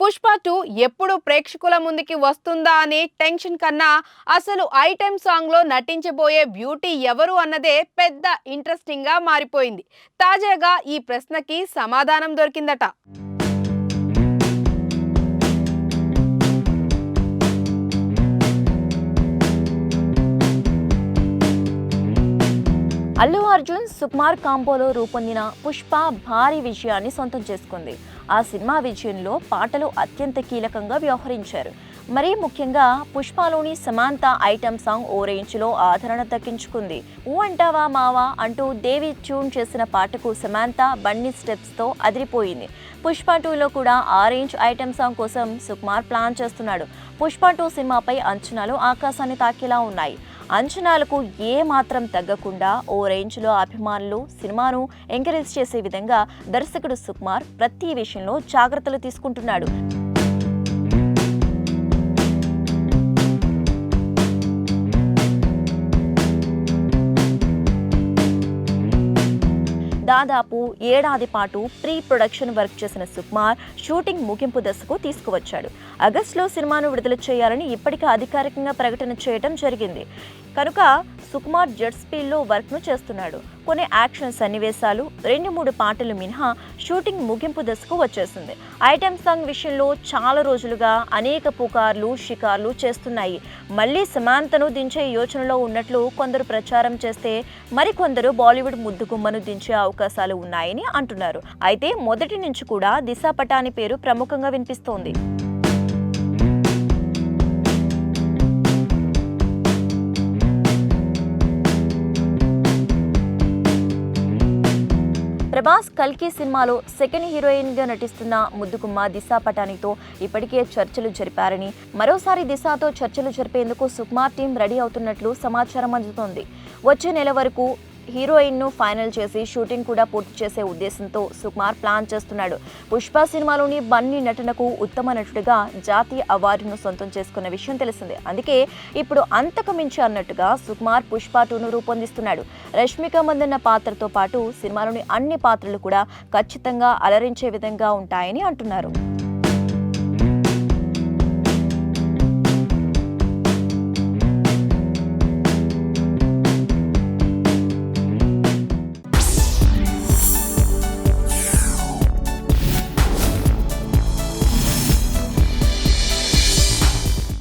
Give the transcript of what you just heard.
Pushpa two ఎప్పుడు ప్రేక్షకుల ముందుకి వస్తుందా అనే టెన్షన్ కన్నా అసలు ఐటెం సాంగ్లో నటించబోయే బ్యూటీ ఎవరు అన్నదే పెద్ద ఇంట్రెస్టింగ్గా మారిపోయింది. తాజాగా ఈ ప్రశ్నకి సమాధానం దొరికిందట. అల్లు అర్జున్ సుకుమార్ కాంపోలో రూపొందిన పుష్ప భారీ విజయాన్ని సొంతం చేసుకుంది. ఆ సినిమా విజయంలో పాటలు అత్యంత కీలకంగా వ్యవహరించారు. మరీ ముఖ్యంగా పుష్పలోని సమాంత ఐటమ్ సాంగ్ ఓ రేంజ్లో ఆదరణ దక్కించుకుంది. ఊ అంటావా మావా అంటూ దేవి ట్యూన్ చేసిన పాటకు సమాంత బన్నీ స్టెప్స్తో అదిరిపోయింది. పుష్ప టూలో కూడా ఆ రేంజ్ ఐటమ్ సాంగ్ కోసం సుకుమార్ ప్లాన్ చేస్తున్నాడు. పుష్ప టూ సినిమాపై అంచనాలు ఆకాశాన్ని తాకేలా ఉన్నాయి. అంచనాలకు ఏ మాత్రం తగ్గకుండా ఓ రేంజ్లో అభిమానులు సినిమాను ఎంకరేజ్ చేసే విధంగా దర్శకుడు సుకుమార్ ప్రతి విషయంలో జాగ్రత్తలు తీసుకుంటున్నాడు. దాదాపు ఏడాది పాటు ప్రీ ప్రొడక్షన్ వర్క్ చేసిన సుకుమార్ షూటింగ్ ముగింపు దశకు తీసుకువచ్చాడు. ఆగస్టులో సినిమాను విడుదల చేయాలని ఇప్పటికే అధికారికంగా ప్రకటన చేయడం జరిగింది. కనుక సుకుమార్ జెట్ స్పీడ్లో వర్క్ను చేస్తున్నాడు. కొన్ని యాక్షన్ సన్నివేశాలు రెండు మూడు పాటలు మినహా షూటింగ్ ముగింపు దశకు వచ్చేసింది. ఐటెం సాంగ్ విషయంలో చాలా రోజులుగా అనేక పుకార్లు షికార్లు చేస్తున్నాయి. మళ్ళీ సమాంతను దించే యోచనలో ఉన్నట్లు కొందరు ప్రచారం చేస్తే మరికొందరు బాలీవుడ్ ముద్దుగుమ్మను దించే అవకాశాలు ఉన్నాయని అంటున్నారు. అయితే మొదటి నుంచి కూడా దిశ పటాని పేరు ప్రముఖంగా వినిపిస్తోంది. ప్రభాస్ కల్కి సినిమాలో సెకండ్ హీరోయిన్గా నటిస్తున్న ముద్దుకుమ్మ దిశా పటానితో ఇప్పటికే చర్చలు జరిపారని మరోసారి దిశాతో చర్చలు జరిపేందుకు సుకుమార్ టీం రెడీ అవుతున్నట్లు సమాచారం అందుతోంది. వచ్చే నెల వరకు హీరోయిన్ను ఫైనల్ చేసి షూటింగ్ కూడా పూర్తి చేసే ఉద్దేశంతో సుకుమార్ ప్లాన్ చేస్తున్నాడు. పుష్ప సినిమాలోని బన్నీ నటనకు ఉత్తమ నటుడిగా జాతీయ అవార్డును సొంతం చేసుకున్న విషయం తెలిసిందే. అందుకే ఇప్పుడు అంతకు మించి అన్నట్టుగా సుకుమార్ పుష్ప టూను రూపొందిస్తున్నాడు. రష్మిక మందన్న పాత్రతో పాటు సినిమాలోని అన్ని పాత్రలు కూడా ఖచ్చితంగా అలరించే విధంగా ఉంటాయని అంటున్నారు.